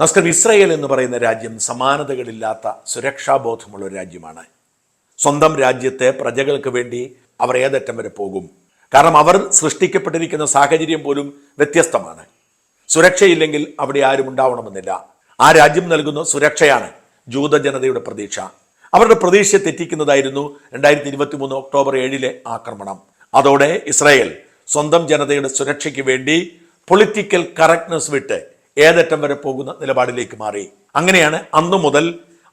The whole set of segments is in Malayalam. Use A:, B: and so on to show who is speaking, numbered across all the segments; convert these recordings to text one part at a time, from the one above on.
A: നമസ്കാരം ഇസ്രയേൽ എന്ന് പറയുന്ന രാജ്യം സമാനതകളില്ലാത്ത സുരക്ഷാബോധമുള്ള ഒരു രാജ്യമാണ്. സ്വന്തം രാജ്യത്തെ പ്രജകൾക്ക് വേണ്ടി അവർ ഏതറ്റം വരെ പോകും. കാരണം അവർ സൃഷ്ടിക്കപ്പെട്ടിരിക്കുന്ന സാഹചര്യം പോലും വ്യത്യസ്തമാണ്. സുരക്ഷയില്ലെങ്കിൽ അവിടെ ആരും ഉണ്ടാവണമെന്നില്ല. ആ രാജ്യം നൽകുന്ന സുരക്ഷയാണ് ജൂത ജനതയുടെ പ്രതീക്ഷ. അവരുടെ പ്രതീക്ഷ തെറ്റിക്കുന്നതായിരുന്നു രണ്ടായിരത്തി ഇരുപത്തി മൂന്ന് ഒക്ടോബർ ഏഴിലെ ആക്രമണം. അതോടെ ഇസ്രായേൽ സ്വന്തം ജനതയുടെ സുരക്ഷയ്ക്ക് വേണ്ടി പൊളിറ്റിക്കൽ കറക്റ്റ്നെസ് വിട്ട് ഏതറ്റം വരെ പോകുന്ന നിലപാടിലേക്ക് മാറി. അങ്ങനെയാണ് അന്നു മുതൽ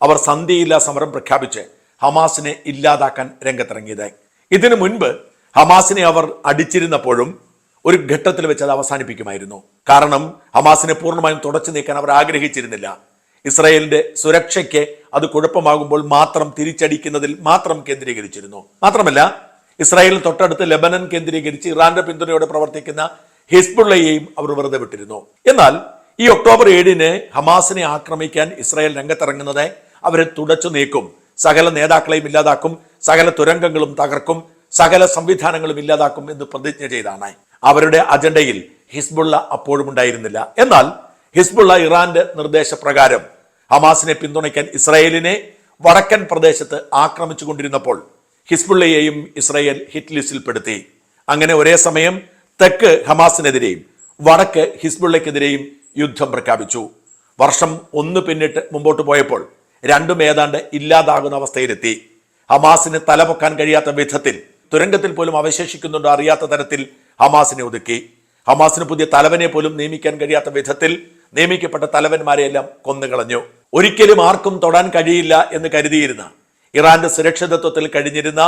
A: അവർ സന്ധിയില്ല സമരം പ്രഖ്യാപിച്ച് ഹമാസിനെ ഇല്ലാതാക്കാൻ രംഗത്തിറങ്ങിയത്. ഇതിനു മുൻപ് ഹമാസിനെ അവർ അടിച്ചിരുന്നപ്പോഴും ഒരു ഘട്ടത്തിൽ വെച്ച് അത് അവസാനിപ്പിക്കുമായിരുന്നു. കാരണം ഹമാസിനെ പൂർണമായും തുടച്ചു നീക്കാൻ അവർ ആഗ്രഹിച്ചിരുന്നില്ല. ഇസ്രായേലിന്റെ സുരക്ഷയ്ക്ക് അത് കുഴപ്പമാകുമ്പോൾ മാത്രം തിരിച്ചടിക്കുന്നതിൽ മാത്രം കേന്ദ്രീകരിച്ചിരുന്നു. മാത്രമല്ല ഇസ്രായേലിന് തൊട്ടടുത്ത് ലെബനൻ കേന്ദ്രീകരിച്ച് ഇറാന്റെ പിന്തുണയോടെ പ്രവർത്തിക്കുന്ന ഹിസ്ബുള്ളയെയും അവർ വെറുതെ വിട്ടിരുന്നു. എന്നാൽ ഈ ഒക്ടോബർ ഏഴിന് ഹമാസിനെ ആക്രമിക്കാൻ ഇസ്രായേൽ രംഗത്തിറങ്ങുന്നത് അവരെ തുടച്ചു നീക്കും. സകല നേതാക്കളെയും ഇല്ലാതാക്കും സകല തുരങ്കങ്ങളും തകർക്കും സകല സംവിധാനങ്ങളും ഇല്ലാതാക്കും എന്ന് പ്രതിജ്ഞ ചെയ്താണ്. അവരുടെ അജണ്ടയിൽ ഹിസ്ബുള്ള അപ്പോഴും ഉണ്ടായിരുന്നില്ല. എന്നാൽ ഹിസ്ബുള്ള ഇറാന്റെ നിർദ്ദേശപ്രകാരം ഹമാസിനെ പിന്തുണയ്ക്കാൻ ഇസ്രായേലിനെ വടക്കൻ പ്രദേശത്ത് ആക്രമിച്ചുകൊണ്ടിരുന്നപ്പോൾ ഹിസ്ബുള്ളയെയും ഇസ്രായേൽ ഹിറ്റ് ലിസ്റ്റിൽപ്പെടുത്തി. അങ്ങനെ ഒരേ സമയം തെക്ക് ഹമാസിനെതിരെയും വടക്ക് ഹിസ്ബുള്ളയ്ക്കെതിരെയും യുദ്ധം പ്രഖ്യാപിച്ചു. വർഷം ഒന്ന് പിന്നിട്ട് മുമ്പോട്ട് പോയപ്പോൾ രണ്ടും ഏതാണ്ട് ഇല്ലാതാകുന്ന അവസ്ഥയിലെത്തി. ഹമാസിന് തലപൊക്കാൻ കഴിയാത്ത വിധത്തിൽ തുരങ്കത്തിൽ പോലും അവശേഷിക്കുന്നുണ്ടോ അറിയാത്ത തരത്തിൽ ഹമാസിനെ ഒതുക്കി. ഹമാസിന് പുതിയ തലവനെ പോലും നിയമിക്കാൻ കഴിയാത്ത വിധത്തിൽ നിയമിക്കപ്പെട്ട തലവന്മാരെയെല്ലാം കൊന്നുകളഞ്ഞു. ഒരിക്കലും ആർക്കും തൊടാൻ കഴിയില്ല എന്ന് കരുതിയിരുന്ന ഇറാന്റെ സുരക്ഷിതത്വത്തിൽ കഴിഞ്ഞിരുന്ന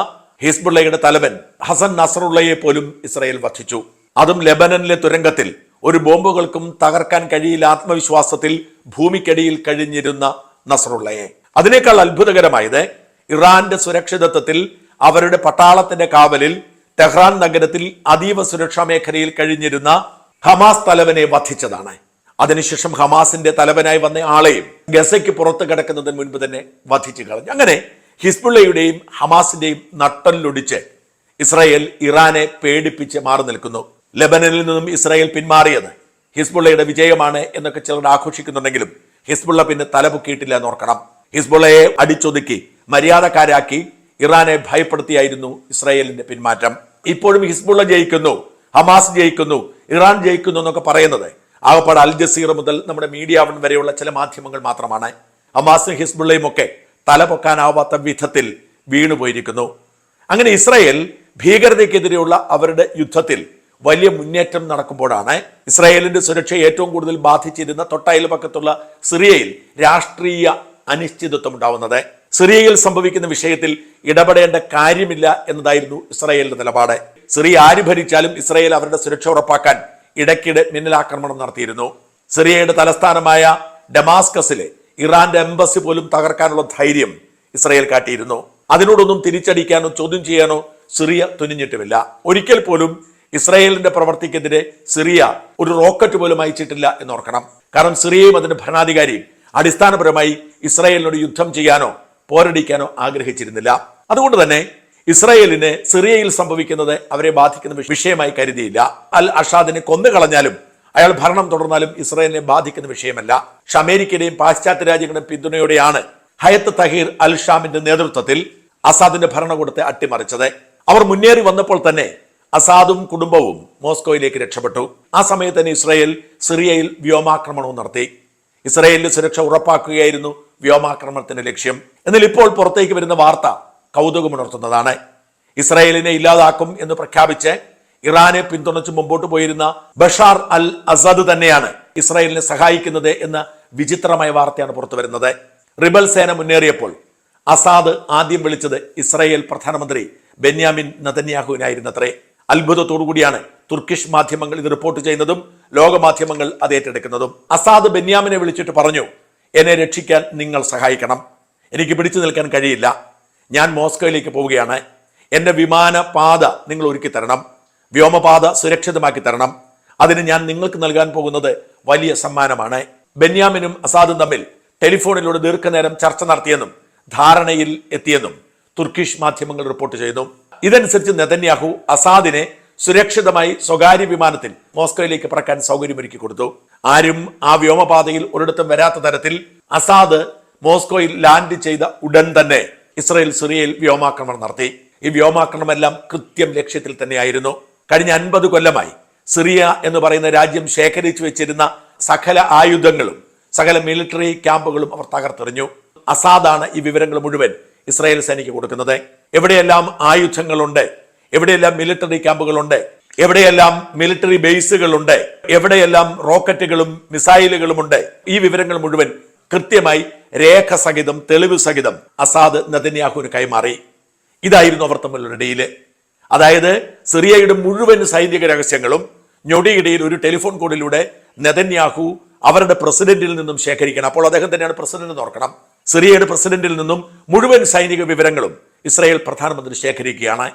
A: ഹിസ്ബുള്ളയുടെ തലവൻ ഹസൻ നസറുള്ളയെ പോലും ഇസ്രയേൽ വധിച്ചു. അതും ലെബനനിലെ തുരങ്കത്തിൽ ഒരു ബോംബുകൾക്കും തകർക്കാൻ കഴിയില്ല ആത്മവിശ്വാസത്തിൽ ഭൂമിക്കടിയിൽ കഴിഞ്ഞിരുന്ന നസറുള്ളയെ അതിനേക്കാൾ അത്ഭുതകരമായത് ഇറാന്റെ സുരക്ഷിതത്വത്തിൽ അവരുടെ പട്ടാളത്തിന്റെ കാവലിൽ ടെഹ്റാൻ നഗരത്തിൽ അതീവ സുരക്ഷാ മേഖലയിൽ കഴിഞ്ഞിരുന്ന ഹമാസ് തലവനെ വധിച്ചതാണ്. അതിനുശേഷം ഹമാസിന്റെ തലവനായി വന്ന ആളെയും ഗസയ്ക്ക് പുറത്ത് കിടക്കുന്നതിന് മുൻപ് തന്നെ വധിച്ചു കളഞ്ഞു. അങ്ങനെ ഹിസ്ബുള്ളയുടെയും ഹമാസിന്റെയും നട്ടലിലൊടിച്ച് ഇസ്രായേൽ ഇറാനെ പേടിപ്പിച്ച് മാറി നിൽക്കുന്നു. ലെബനനിൽ നിന്നും ഇസ്രായേൽ പിന്മാറിയത്. ഹിസ്ബുള്ളയുടെ വിജയമാണ് എന്നൊക്കെ ചിലർ ആഘോഷിക്കുന്നുണ്ടെങ്കിലും ഹിസ്ബുള്ള പിന്നെ തലപൊക്കിയിട്ടില്ല എന്നോർക്കണം. ഹിസ്ബുള്ളയെ അടിച്ചൊതുക്കി മര്യാദക്കാരാക്കി ഇറാനെ ഭയപ്പെടുത്തിയായിരുന്നു ഇസ്രായേലിന്റെ പിന്മാറ്റം. ഇപ്പോഴും ഹിസ്ബുള്ള ജയിക്കുന്നു ഹമാസ് ജയിക്കുന്നു ഇറാൻ ജയിക്കുന്നു എന്നൊക്കെ പറയുന്നത് ആകപ്പാട് അൽ ജസീറ മുതൽ നമ്മുടെ മീഡിയ വൺ വരെയുള്ള ചില മാധ്യമങ്ങൾ മാത്രമാണ്. ഹമാസും ഹിസ്ബുള്ളയും ഒക്കെ തലപൊക്കാനാവാത്ത വിധത്തിൽ വീണുപോയിരിക്കുന്നു. അങ്ങനെ ഇസ്രായേൽ ഭീകരതയ്ക്കെതിരെയുള്ള അവരുടെ യുദ്ധത്തിൽ വലിയ മുന്നേറ്റം നടക്കുമ്പോഴാണ് ഇസ്രായേലിന്റെ സുരക്ഷ ഏറ്റവും കൂടുതൽ ബാധിച്ചിരുന്ന തൊട്ടയൽപക്കത്തുള്ള സിറിയയിൽ രാഷ്ട്രീയ അനിശ്ചിതത്വം ഉണ്ടാവുന്നത്. സിറിയയിൽ സംഭവിക്കുന്ന വിഷയത്തിൽ ഇടപെടേണ്ട കാര്യമില്ല എന്നതായിരുന്നു ഇസ്രായേലിന്റെ നിലപാട്. സിറിയ ആര് ഭരിച്ചാലും ഇസ്രായേൽ അവരുടെ സുരക്ഷ ഉറപ്പാക്കാൻ ഇടയ്ക്കിടെ മിന്നലാക്രമണം നടത്തിയിരുന്നു. സിറിയയുടെ തലസ്ഥാനമായ ഡമാസ്കസിലെ ഇറാന്റെ എംബസി പോലും തകർക്കാനുള്ള ധൈര്യം ഇസ്രായേൽ കാട്ടിയിരുന്നു. അതിനോടൊന്നും തിരിച്ചടിക്കാനോ ചോദ്യം ചെയ്യാനോ സിറിയ തുനിഞ്ഞിട്ടുമില്ല. ഒരിക്കൽ പോലും ഇസ്രായേലിന്റെ പ്രവർത്തിക്കെതിരെ സിറിയ ഒരു റോക്കറ്റ് പോലും അയച്ചിട്ടില്ല എന്നോർക്കണം. കാരണം സിറിയയും അതിന്റെ ഭരണാധികാരിയും അടിസ്ഥാനപരമായി ഇസ്രായേലിനോട് യുദ്ധം ചെയ്യാനോ പോരടിക്കാനോ ആഗ്രഹിച്ചിരുന്നില്ല. അതുകൊണ്ട് തന്നെ ഇസ്രായേലിന് സിറിയയിൽ സംഭവിക്കുന്നത് അവരെ ബാധിക്കുന്ന വിഷയമായി കരുതിയില്ല. അൽ അഷാദിനെ കൊന്നുകളഞ്ഞാലും അയാൾ ഭരണം തുടർന്നാലും ഇസ്രായേലിനെ ബാധിക്കുന്ന വിഷയമല്ല. പക്ഷെ അമേരിക്കയുടെയും പാശ്ചാത്യ രാജ്യങ്ങളുടെയും പിന്തുണയോടെയാണ് ഹയത്ത് തഹീർ അൽ ഷാമിന്റെ നേതൃത്വത്തിൽ അസാദിന്റെ ഭരണകൂടത്തെ അട്ടിമറിച്ചത്. അവർ മുന്നേറി വന്നപ്പോൾ തന്നെ അസാദും കുടുംബവും മോസ്കോയിലേക്ക് രക്ഷപ്പെട്ടു. ആ സമയത്ത് തന്നെ ഇസ്രയേൽ സിറിയയിൽ വ്യോമാക്രമണവും നടത്തി. ഇസ്രയേലിന്റെ സുരക്ഷ ഉറപ്പാക്കുകയായിരുന്നു വ്യോമാക്രമണത്തിന്റെ ലക്ഷ്യം. എന്നാൽ ഇപ്പോൾ പുറത്തേക്ക് വരുന്ന വാർത്ത കൗതുകമുണർത്തുന്നതാണ് ഇസ്രയേലിനെ ഇല്ലാതാക്കും എന്ന് പ്രഖ്യാപിച്ച് ഇറാനെ പിന്തുണച്ച് മുമ്പോട്ട് പോയിരുന്ന ബഷാർ അൽ അസദ് തന്നെയാണ് ഇസ്രായേലിനെ സഹായിക്കുന്നത് എന്ന വിചിത്രമായ വാർത്തയാണ് പുറത്തു വരുന്നത്. റിബൽ സേന മുന്നേറിയപ്പോൾ അസാദ് ആദ്യം വിളിച്ചത് ഇസ്രായേൽ പ്രധാനമന്ത്രി ബെന്യാമിൻ നതന്യാഹുവിനായിരുന്നത്രേ. അത്ഭുതത്തോടുകൂടിയാണ് തുർക്കിഷ് മാധ്യമങ്ങൾ ഇത് റിപ്പോർട്ട് ചെയ്യുന്നതും ലോകമാധ്യമങ്ങൾ അത് ഏറ്റെടുക്കുന്നതും. അസാദ് ബെന്യാമിനെ വിളിച്ചിട്ട് പറഞ്ഞു എന്നെ രക്ഷിക്കാൻ നിങ്ങൾ സഹായിക്കണം. എനിക്ക് പിടിച്ചു നിൽക്കാൻ കഴിയില്ല. ഞാൻ മോസ്കോയിലേക്ക് പോവുകയാണ്. എന്റെ വിമാനപാത നിങ്ങൾ ഒരുക്കി തരണം. വ്യോമപാത സുരക്ഷിതമാക്കി തരണം. അതിന് ഞാൻ നിങ്ങൾക്ക് നൽകാൻ പോകുന്നത് വലിയ സമ്മാനമാണ്. ബെന്യാമിനും അസാദും തമ്മിൽ ടെലിഫോണിലൂടെ ദീർഘനേരം ചർച്ച നടത്തിയെന്നും ധാരണയിൽ എത്തിയെന്നും തുർക്കിഷ് മാധ്യമങ്ങൾ റിപ്പോർട്ട് ചെയ്യുന്നു. ഇതനുസരിച്ച് നെതന്യാഹു അസാദിനെ സുരക്ഷിതമായി സ്വകാര്യ വിമാനത്തിൽ മോസ്കോയിലേക്ക് പറക്കാൻ സൗകര്യമൊരുക്കി കൊടുത്തു. ആരും ആ വ്യോമപാതയിൽ ഒരിടത്തും വരാത്ത തരത്തിൽ അസാദ് മോസ്കോയിൽ ലാൻഡ് ചെയ്ത ഉടൻ തന്നെ ഇസ്രയേൽ സിറിയയിൽ വ്യോമാക്രമണം നടത്തി. ഈ വ്യോമാക്രമണമെല്ലാം കൃത്യം ലക്ഷ്യത്തിൽ തന്നെയായിരുന്നു. കഴിഞ്ഞ അൻപത് കൊല്ലമായി സിറിയ എന്ന് പറയുന്ന രാജ്യം ശേഖരിച്ചു വെച്ചിരുന്ന സകല ആയുധങ്ങളും സകല മിലിറ്ററി ക്യാമ്പുകളും അവർ തകർത്തെറിഞ്ഞു. അസാദാണ് ഈ വിവരങ്ങൾ മുഴുവൻ ഇസ്രായേൽ സേനയ്ക്ക് കൊടുക്കുന്നത്. എവിടെയെല്ലാം ആയുധങ്ങളുണ്ട്? എവിടെയെല്ലാം മിലിറ്ററി ക്യാമ്പുകളുണ്ട് എവിടെയെല്ലാം മിലിറ്ററി ബേസുകളുണ്ട് എവിടെയെല്ലാം റോക്കറ്റുകളും മിസൈലുകളും ഉണ്ട് ഈ വിവരങ്ങൾ മുഴുവൻ കൃത്യമായി രേഖ സഹിതം തെളിവ് സഹിതം അസാദ് നദന്യാഹുവിന് കൈമാറി. ഇതായിരുന്നു അവർ തമ്മിലുള്ള ഡീൽ അതായത് സിറിയയുടെ മുഴുവൻ സൈനിക രഹസ്യങ്ങളും ഞൊടിയിടയിൽ ഒരു ടെലിഫോൺ കോളിലൂടെ നെതന്യാഹു അവരുടെ പ്രസിഡന്റിൽ നിന്നും ശേഖരിക്കണം. അപ്പോൾ അദ്ദേഹം തന്നെയാണ് പ്രസിഡന്റ് എന്ന് ഓർക്കണം. സിറിയയുടെ പ്രസിഡന്റിൽ നിന്നും മുഴുവൻ സൈനിക വിവരങ്ങളും ഇസ്രായേൽ പ്രധാനമന്ത്രി ശേഖരിക്കുകയാണ്.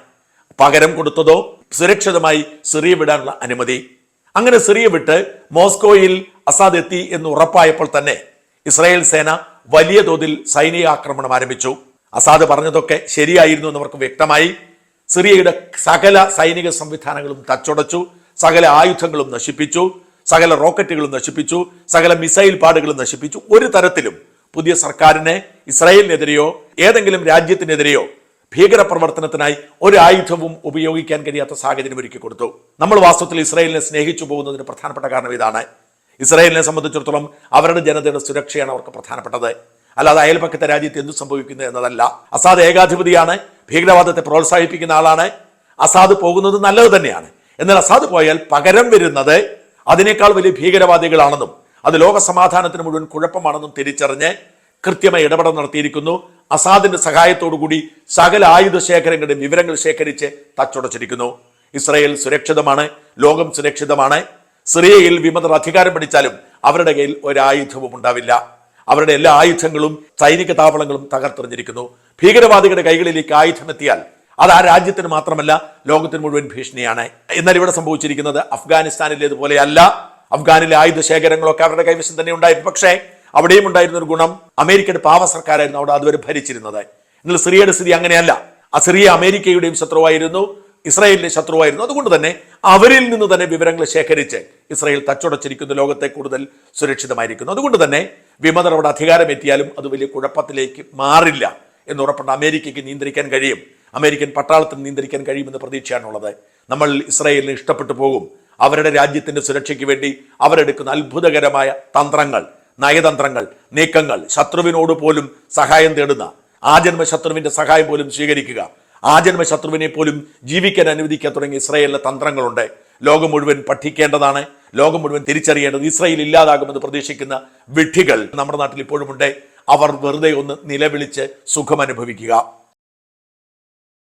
A: പകരം കൊടുത്തതോ സുരക്ഷിതമായി സിറിയ വിടാനുള്ള അനുമതി. അങ്ങനെ സിറിയ വിട്ട് മോസ്കോയിൽ അസാദ് എത്തി എന്ന് ഉറപ്പായപ്പോൾ തന്നെ ഇസ്രായേൽ സേന വലിയ തോതിൽ സൈനിക ആക്രമണം ആരംഭിച്ചു. അസാദ് പറഞ്ഞതൊക്കെ ശരിയായിരുന്നു എന്നവർക്ക് വ്യക്തമായി. സിറിയയുടെ സകല സൈനിക സംവിധാനങ്ങളും തച്ചുടച്ചു സകല ആയുധങ്ങളും നശിപ്പിച്ചു സകല റോക്കറ്റുകളും നശിപ്പിച്ചു സകല മിസൈൽ പാടുകളും നശിപ്പിച്ചു. ഒരു തരത്തിലും പുതിയ സർക്കാരിനെ ഇസ്രായേലിനെതിരെയോ ഏതെങ്കിലും രാജ്യത്തിനെതിരെയോ ഭീകരപ്രവർത്തനത്തിനായി ഒരു ആയുധവും ഉപയോഗിക്കാൻ കഴിയാത്ത സാഹചര്യം ഒരുക്കി കൊടുത്തു. നമ്മൾ വാസ്തവത്തിൽ ഇസ്രായേലിനെ സ്നേഹിച്ചു പോകുന്നതിന് പ്രധാനപ്പെട്ട കാരണം ഇതാണ്. ഇസ്രായേലിനെ സംബന്ധിച്ചിടത്തോളം അവരുടെ ജനതയുടെ സുരക്ഷയാണ് അവർക്ക് പ്രധാനപ്പെട്ടത്. അല്ലാതെ അയൽപക്കത്തെ രാജ്യത്ത് എന്തു സംഭവിക്കുന്നു എന്നതല്ല. അസാദ് ഏകാധിപതിയാണ് ഭീകരവാദത്തെ പ്രോത്സാഹിപ്പിക്കുന്ന ആളാണ്. അസാദ് പോകുന്നത് നല്ലത് തന്നെയാണ്. എന്നാൽ അസാദ് പോയാൽ പകരം വരുന്നത് അതിനേക്കാൾ വലിയ ഭീകരവാദികളാണെന്നും അത് ലോക സമാധാനത്തിന് മുഴുവൻ കുഴപ്പമാണെന്നും തിരിച്ചറിഞ്ഞ് കൃത്യമായി ഇടപെടൽ നടത്തിയിരിക്കുന്നു. അസാദിന്റെ സഹായത്തോടുകൂടി സകല ആയുധ ശേഖരങ്ങളുടെ വിവരങ്ങൾ ശേഖരിച്ച് തച്ചുടച്ചിരിക്കുന്നു. ഇസ്രായേൽ സുരക്ഷിതമാണ് ലോകം സുരക്ഷിതമാണ്. സിറിയയിൽ വിമതർ അധികാരം പിടിച്ചാലും അവരുടെ കയ്യിൽ ഒരായുധവും ഉണ്ടാവില്ല. അവരുടെ എല്ലാ ആയുധങ്ങളും സൈനിക താവളങ്ങളും തകർത്തെറിഞ്ഞിരിക്കുന്നു. ഭീകരവാദികളുടെ കൈകളിലേക്ക് ആയുധം എത്തിയാൽ അത് ആ രാജ്യത്തിന് മാത്രമല്ല ലോകത്തിന് മുഴുവൻ ഭീഷണിയാണ്. എന്നാൽ ഇവിടെ സംഭവിച്ചിരിക്കുന്നത് അഫ്ഗാനിസ്ഥാനിലേതുപോലെയല്ല. അഫ്ഗാനിലെ ആയുധ ശേഖരങ്ങളൊക്കെ അവരുടെ കൈവശം തന്നെ ഉണ്ടായിരുന്നു. പക്ഷേ അവിടെയും ഉണ്ടായിരുന്ന ഒരു ഗുണം അമേരിക്കയുടെ പാവ സർക്കാരായിരുന്നു അവിടെ അതുവരെ ഭരിച്ചിരുന്നത്. എന്നാൽ സിറിയയുടെ സ്ഥിതി അങ്ങനെയല്ല. ആ സിറിയ അമേരിക്കയുടെയും ശത്രുവായിരുന്നു ഇസ്രായേലിന്റെ ശത്രുവായിരുന്നു. അതുകൊണ്ട് തന്നെ അവരിൽ നിന്ന് തന്നെ വിവരങ്ങൾ ശേഖരിച്ച് ഇസ്രായേൽ തച്ചുടച്ചിരിക്കുന്ന ലോകത്തെ കൂടുതൽ സുരക്ഷിതമായിരിക്കുന്നു. അതുകൊണ്ട് തന്നെ വിമതർ അവിടെ അധികാരം എത്തിയാലും അത് വലിയ കുഴപ്പത്തിലേക്ക് മാറില്ല എന്ന് ഉറപ്പുണ്ട്. അമേരിക്കയ്ക്ക് നിയന്ത്രിക്കാൻ കഴിയും. അമേരിക്കൻ പട്ടാളത്തിന് നിയന്ത്രിക്കാൻ കഴിയുമെന്ന പ്രതീക്ഷയാണുള്ളത്. നമ്മൾ ഇസ്രായേലിന് ഇഷ്ടപ്പെട്ടു പോകും. അവരുടെ രാജ്യത്തിന്റെ സുരക്ഷയ്ക്ക് വേണ്ടി അവരെടുക്കുന്ന അത്ഭുതകരമായ തന്ത്രങ്ങൾ നയതന്ത്രങ്ങൾ നീക്കങ്ങൾ ശത്രുവിനോട് പോലും സഹായം തേടുന്ന ആജന്മ ശത്രുവിന്റെ സഹായം പോലും സ്വീകരിക്കുക ആജന്മ ശത്രുവിനെ പോലും ജീവിക്കാൻ അനുവദിക്കാൻ തുടങ്ങിയ ഇസ്രയേലിലെ തന്ത്രങ്ങളുണ്ട്. ലോകം മുഴുവൻ പഠിക്കേണ്ടതാണ് ലോകം മുഴുവൻ തിരിച്ചറിയേണ്ടത് ഇസ്രയേൽ ഇല്ലാതാകുമെന്ന് പ്രതീക്ഷിക്കുന്ന വിഡ്ഢികൾ നമ്മുടെ നാട്ടിൽ ഇപ്പോഴുമുണ്ട്. അവർ വെറുതെ ഒന്ന് നിലവിളിച്ച് സുഖം അനുഭവിക്കുക